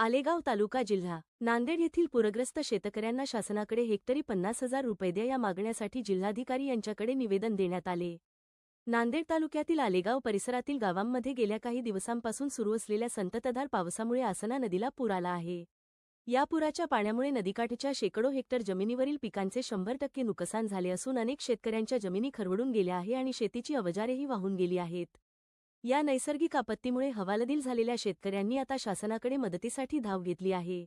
आलेगाव तालुका जिल्हा नांदेड येथील पूरग्रस्त शेतकऱ्यांना शासनाकडे हेक्टरी पन्नास हजार रुपये द्या या मागण्यासाठी जिल्हाधिकारी यांच्याकडे निवेदन देण्यात आले. नांदेड तालुक्यातील आलेगाव परिसरातील गावांमध्ये गेल्या काही दिवसांपासून सुरू असलेल्या संततधार पावसामुळे आसना नदीला पूर आला आहे. या पुराच्या पाण्यामुळे नदीकाठच्या शेकडो हेक्टर जमिनीवरील पिकांचे शंभर टक्के नुकसान झाले असून अनेक शेतकऱ्यांच्या जमिनी खरवडून गेल्या आहे आणि शेतीची अवजारेही वाहून गेली आहेत. या नैसर्गिक आपत्तीमुळे हवालदिल झालेल्या शेतकऱ्यांनी आता शासनाकडे मदतीसाठी धाव घेतली आहे.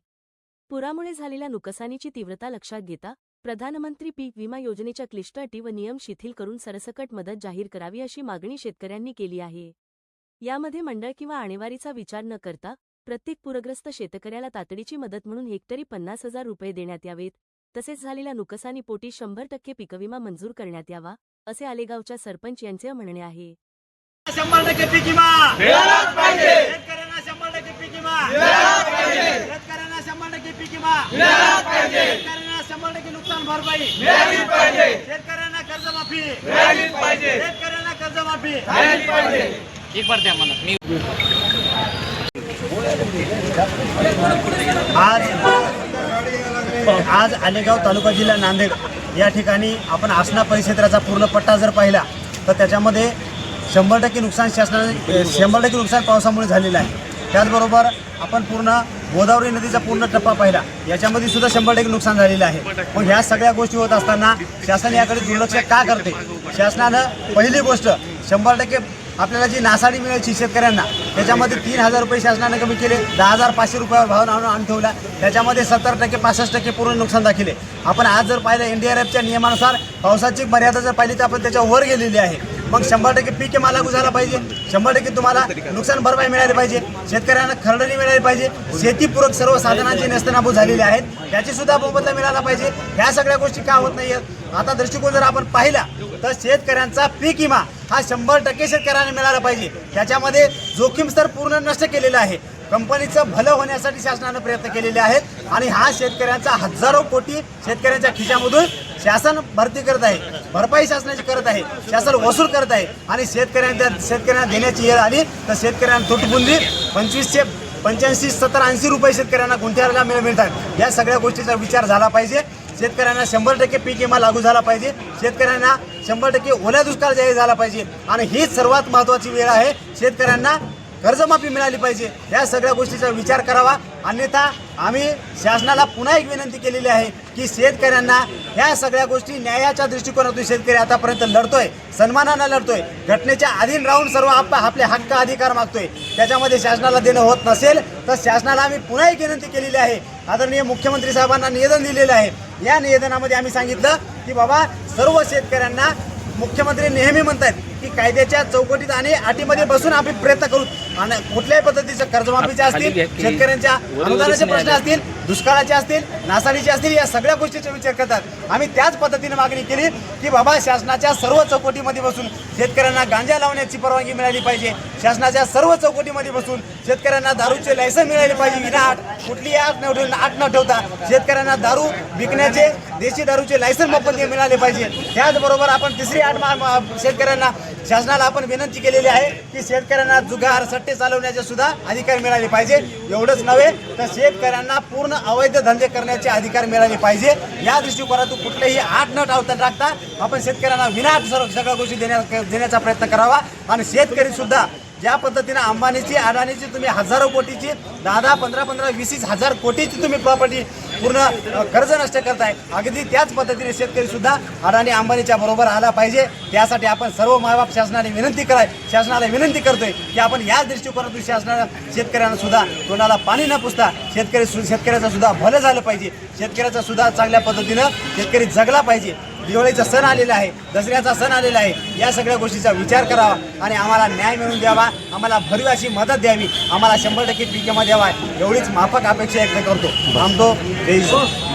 पुरामुळे झालेल्या नुकसानीची तीव्रता लक्षात घेता प्रधानमंत्री पीक विमा योजनेच्या क्लिष्ट अटी व नियम शिथिल करून सरसकट मदत जाहीर करावी अशी मागणी शेतकऱ्यांनी केली आहे. यामध्ये मंडळ किंवा आणेवारीचा विचार न करता प्रत्येक पूरग्रस्त शेतकऱ्याला तातडीची मदत म्हणून हेक्टरी पन्नास हजार रुपये देण्यात यावेत तसेच झालेल्या नुकसानीपोटी शंभर टक्के पिकविमा मंजूर करण्यात यावा असे आलेगावच्या सरपंच यांचे म्हणणे आहे. शंभर टक्के पीक विमा. मिळालाच पाहिजे. शेतकऱ्यांना शंभर टक्के पीक विमा. मिळालाच पाहिजे. शेतकऱ्यांना शंभर टक्के पीक विमा. मिळालाच पाहिजे. शेतकऱ्यांना शंभर टक्के नुकसान भरपाई. पाहिजे. शेतकऱ्यांना कर्जमाफी. पाहिजे. शेतकऱ्यांना कर्जमाफी. पाहिजे. एक बार द्या मला मी आज आज आलेगाव तालुका जिल्हा नांदेड. या ठिकाणी आपण आसना परिक्षेत्राचा पूर्ण पट्टा जर पाहिला तर त्याच्यामध्ये शंभर टक्के नुकसान शासनाने शंभर टक्के नुकसान पावसामुळे झालेलं आहे. त्याचबरोबर आपण पूर्ण गोदावरी नदीचा पूर्ण टप्पा पाहिला. याच्यामध्ये सुद्धा शंभर टक्के नुकसान झालेलं आहे. मग ह्या सगळ्या गोष्टी होत असताना शासन याकडे दुर्लक्ष का करते? शासनानं पहिली गोष्ट शंभर टक्के आपल्याला जी नासाडी मिळायची शेतकऱ्यांना त्याच्यामध्ये तीन हजार रुपये शासनाने कमी केले दहा हजार पाचशे रुपयावर भाव आणून आणून ठेवला त्याच्यामध्ये सत्तर टक्के पासष्ट टक्के पूर्ण नुकसान दाखले. आपण आज जर पाहिलं एन डी आर एफच्या नियमानुसार पावसाची मर्यादा जर पाहिली तर आपण त्याच्या वर गेलेली आहे. मग शंभर टक्के पीक विमा लागू झाला पाहिजे. शंभर टक्के तुम्हाला नुकसान भरपाई मिळाली पाहिजे. शेतकऱ्यांना खरडणी मिळाली पाहिजे. शेतीपूरक सर्व साधनांची नेस्तनाबूत झालेली आहेत. त्याची सुद्धा मोबदला मिळाला पाहिजे. ह्या सगळ्या गोष्टी का होत नाही आता दृष्टिकोन जर आपण पाहिला तर शेतकऱ्यांचा पीक विमा हा शंभर टक्के शेतकऱ्यांना मिळाला पाहिजे. त्याच्यामध्ये जोखीम स्तर पूर्ण नष्ट केलेला आहे. कंपनीचं भलं होण्यासाठी शासनानं प्रयत्न केलेले आहेत. आणि हा शेतकऱ्यांचा हजारो कोटी शेतकऱ्यांच्या खिशामधून शासन भरती करत आहे भरपाई शासनाची करत आहे शासन वसूल करत आहे आणि शेतकऱ्यांच्या शेतकऱ्यांना देण्याची वेळ आली तर शेतकऱ्यांना तुटबुंदी पंचवीसशे पंच्याऐंशी सत्तर ऐंशी रुपये शेतकऱ्यांना गुंठ्याला मिळ मिळतात. या सगळ्या गोष्टीचा विचार झाला पाहिजे. शेतकऱ्यांना शंभर टक्के पीक विमा लागू झाला पाहिजे. शेतकऱ्यांना शंभर टक्के ओल्या दुष्काळ जाहीर झाला पाहिजे. आणि हीच सर्वात महत्त्वाची वेळ आहे. शेतकऱ्यांना कर्जमाफी मिळाली पाहिजे. या सगळ्या गोष्टीचा विचार करावा. अन्यथा आम्ही शासनाला पुन्हा एक विनंती केलेली आहे की शेतकऱ्यांना ह्या सगळ्या गोष्टी न्यायाच्या दृष्टिकोनातून शेतकरी आतापर्यंत लढतोय सन्मानानं लढतोय. घटनेच्या अधीन राहून सर्व आप आपले हक्क अधिकार मागतोय. त्याच्यामध्ये शासनाला देणं होत नसेल तर शासनाला आम्ही पुन्हा एक विनंती केलेली आहे. आदरणीय मुख्यमंत्री साहेबांना निवेदन दिलेलं आहे. या निवेदनामध्ये आम्ही सांगितलं की बाबा सर्व शेतकऱ्यांना मुख्यमंत्री नेहमी म्हणतात की कायद्याच्या चौकटीत आणि अटीमध्ये बसून आम्ही प्रयत्न करू. आणि कुठल्याही पद्धतीचं कर्जमाफीचे असतील शेतकऱ्यांच्या अनुदानाचे प्रश्न असतील दुष्काळाचे असतील नासाडीचे असतील या सगळ्या गोष्टीचा विचार करतात. आम्ही त्याच पद्धतीने मागणी केली की बाबा शासनाच्या सर्व चौकटीमध्ये बसून शेतकऱ्यांना गांजा लावण्याची परवानगी मिळाली पाहिजे. शासनाच्या सर्व चौकटीमध्ये बसून शेतकऱ्यांना दारूचे लायसन मिळाले पाहिजे. विनाआट कुठलीही आठ न ठेवून आठ न ठेवता शेतकऱ्यांना दारू विकण्याचे देशी दारूचे लायसन मोफत मिळाले पाहिजे. त्याचबरोबर आपण तिसरी आठ शेतकऱ्यांना शासनाला आपण विनंती केलेली आहे की शेतकऱ्यांना जुगार सट्टे चालवण्याचे सुद्धा अधिकार मिळाले पाहिजे. एवढंच नव्हे तर शेतकऱ्यांना पूर्ण अवैध धंदे करण्याचे अधिकार मिळाले पाहिजे. या दृष्टिकोनातून कुठलेही आठ न टावता टाकता आपण शेतकऱ्यांना विनाट सर्व सगळ्या गोष्टी देण्या देण्याचा प्रयत्न करावा. आणि शेतकरी सुद्धा ज्या पद्धतीनं अंबानीची अडाणीची तुम्ही हजारो कोटीची दहा दहा पंधरा पंधरा वीस वीस हजार कोटीची तुम्ही प्रॉपर्टी पूर्ण कर्ज नष्ट करताय. अगदी त्याच पद्धतीने शेतकरी सुद्धा अडाणी अंबानीच्या बरोबर आला पाहिजे. त्यासाठी आपण सर्व मायबाप शासनाने विनंती कराय शासनाला विनंती करतोय की आपण याच दृष्टिकोनातून शासनाला शेतकऱ्यांना सुद्धा तोंडाला पाणी न पुसता शेतकरी सु- शेतकऱ्याचं सुद्धा भलं झालं पाहिजे. शेतकऱ्याचा सुद्धा चांगल्या पद्धतीनं शेतकरी जगला पाहिजे. दिवाळीचा सण आलेला आहे दसऱ्याचा सण आलेला आहे. या सगळ्या गोष्टीचा विचार करावा आणि आम्हाला न्याय मिळवून द्यावा. आम्हाला भरीव अशी मदत द्यावी. आम्हाला शंभर टक्के पीक द्यावा. एवढीच माफक अपेक्षा व्यक्त करतो. थांबतो.